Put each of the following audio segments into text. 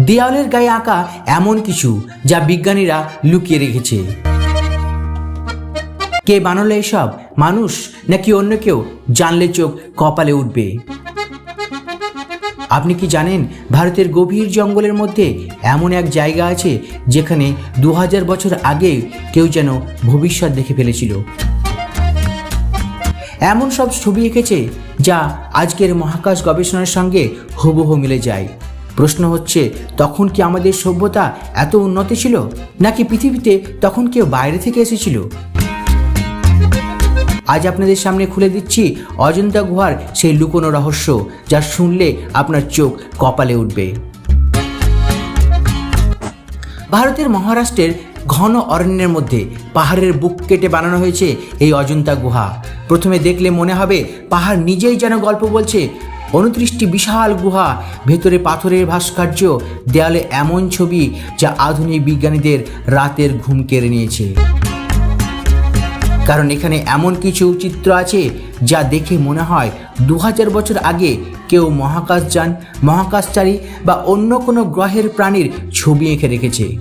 দেওয়ালের গায়ে আঁকা এমন কিছু যা বিজ্ঞানীরা লুকিয়ে রেখেছে। কে বানালো এসব? মানুষ নাকি অন্য কেউ? জানলে চোখ কপালে উঠবে। আপনি কি জানেন ভারতের গভীর জঙ্গলের মধ্যে এমন এক জায়গা আছে যেখানে দু হাজার বছর আগে কেউ যেন ভবিষ্যৎ দেখে ফেলেছিল? এমন সব ছবি এঁকেছে যা আজকের মহাকাশ গবেষণার সঙ্গে হুবহু মিলে যায়। প্রশ্ন হচ্ছে, তখন কি আমাদের সভ্যতা এত উন্নত ছিল? নাকি পৃথিবীতে তখন কেউ বাইরে থেকে এসেছিল? আজ আপনাদের সামনে খুলে দিচ্ছি অজন্তা গুহার সেই লুকোনো রহস্য, যা শুনলে আপনার চোখ কপালে উঠবে। ভারতের মহারাষ্ট্রের ঘন অরণ্যের মধ্যে পাহাড়ের বুক কেটে বানানো হয়েছে এই অজন্তা গুহা। প্রথমে দেখলে মনে হবে পাহাড় নিজেই যেন গল্প বলছে উনত্রিশটি বিশাল গুহা, ভেতরে পাথরের ভাস্কর্য, দেয়ালে এমন ছবি যা আধুনিক বিজ্ঞানীদের রাতের ঘুম কেড়ে নিয়েছে। কারণ এখানে এমন কিছু চিত্র আছে যা দেখে মনে হয় দু হাজার বছর আগে কেউ মহাকাশযান মহাকাশচারী বা অন্য কোনো গ্রহের প্রাণীর ছবি এঁকে রেখেছে।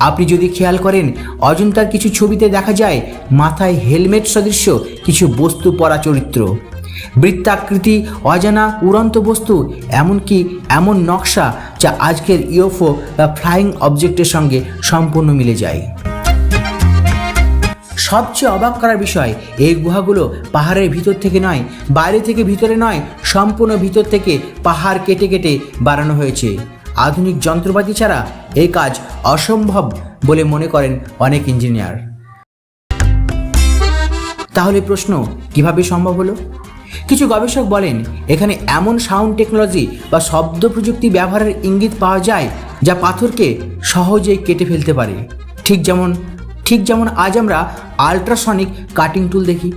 আপনি যদি খেয়াল করেন, অজন্তার কিছু ছবিতে দেখা যায় মাথায় হেলমেট সদৃশ্য, কিছু বস্তু পরা চরিত্র। বৃত্তাকৃতি অজানা উড়ন্ত বস্তু, এমনকি এমন নকশা যা আজকের ইউএফও বা ফ্লাইং অবজেক্টের সঙ্গে সম্পূর্ণ মিলে যায়। সবচেয়ে অবাক করার বিষয়, এই গুহাগুলো পাহাড়ের ভিতর থেকে নয়, বাইরে থেকে ভিতরে নয়, সম্পূর্ণ ভিতর থেকে পাহাড় কেটে কেটে বানানো হয়েছে। আধুনিক যন্ত্রপাতি ছাড়া এই কাজ অসম্ভব বলে মনে করেন অনেক ইঞ্জিনিয়ার। তাহলে প্রশ্ন, কীভাবে সম্ভব হলো? কিছু গবেষক বলেন, এখানে এমন সাউন্ড টেকনোলজি বা শব্দ প্রযুক্তি ব্যবহারের ইঙ্গিত পাওয়া যায় যা পাথরকে সহজেই কেটে ফেলতে পারে। ঠিক যেমন ঠিক যেমন আজ আমরা আল্ট্রাসনিক কাটিং টুল দেখি,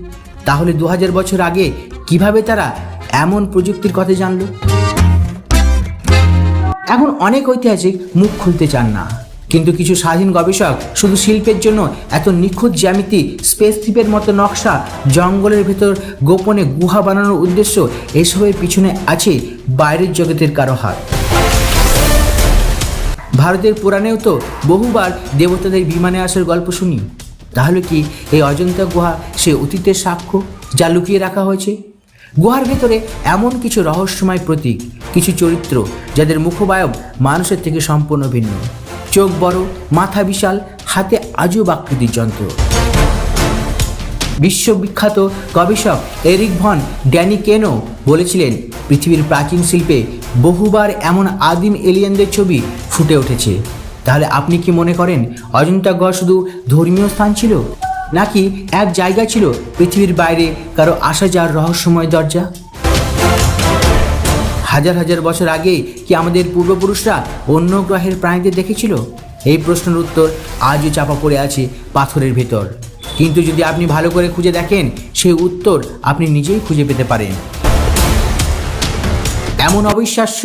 তাহলে দু হাজার বছর আগে কীভাবে তারা এমন প্রযুক্তির কথা জানল? এখন অনেক ঐতিহাসিক মুখ খুলতে চান না। কিন্তু কিছু স্বাধীন গবেষক শুধু শিল্পের জন্য এত নিখুঁত জ্যামিতি স্পেস স্পেসশিপের মতো নকশা, জঙ্গলের ভেতর গোপনে গুহা বানানোর উদ্দেশ্য এসবের পিছনে আছে বাইরের জগতের কারও হাত। ভারতের পুরাণেও তো বহুবার দেবতাদের বিমানে আসার গল্প শুনি। তাহলে কি এই অজন্তা গুহা সে অতীতের সাক্ষ্য যা লুকিয়ে রাখা হয়েছে? গুহার ভেতরে এমন কিছু রহস্যময় প্রতীক, কিছু চরিত্র যাদের মুখবায়ব মানুষের থেকে সম্পূর্ণ ভিন্ন। চোখ বড়, মাথা বিশাল, হাতে আজব আকৃতির যন্ত্র। বিশ্ববিখ্যাত গবেষক এরিক ভন ড্যানি কেনো বলেছিলেন, পৃথিবীর প্রাচীন শিল্পে বহুবার এমন আদিম এলিয়েনদের ছবি ফুটে উঠেছে। তাহলে আপনি কি মনে করেন, অজন্তা গুহা শুধু ধর্মীয় স্থান ছিল, নাকি এক জায়গা ছিল পৃথিবীর বাইরে কারও আসা যাওয়ার রহস্যময় দরজা? হাজার হাজার বছর আগে কি আমাদের পূর্বপুরুষরা অন্য গ্রহের প্রাণীদের দেখেছিল? এই প্রশ্নের উত্তর আজও চাপা পড়ে আছে পাথরের ভেতর। কিন্তু যদি আপনি ভালো করে খুঁজে দেখেন সেই উত্তর আপনি নিজেই খুঁজে পেতে পারেন। এমন অবিশ্বাস্য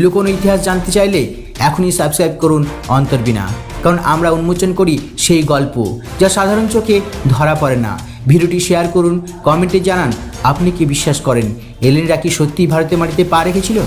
লুকোনো ইতিহাস জানতে চাইলে এখনই সাবস্ক্রাইব করুন অন্তর্বিনা কারণ আমরা উন্মোচন করি সেই গল্প যা সাধারণ চোখে ধরা পড়ে না। ভিডিওটি শেয়ার করুন, কমেন্টে জানান আপনি কি বিশ্বাস করেন এলেনরা কি সত্যিই ভারতের মাটিতে পা রেখেছিল?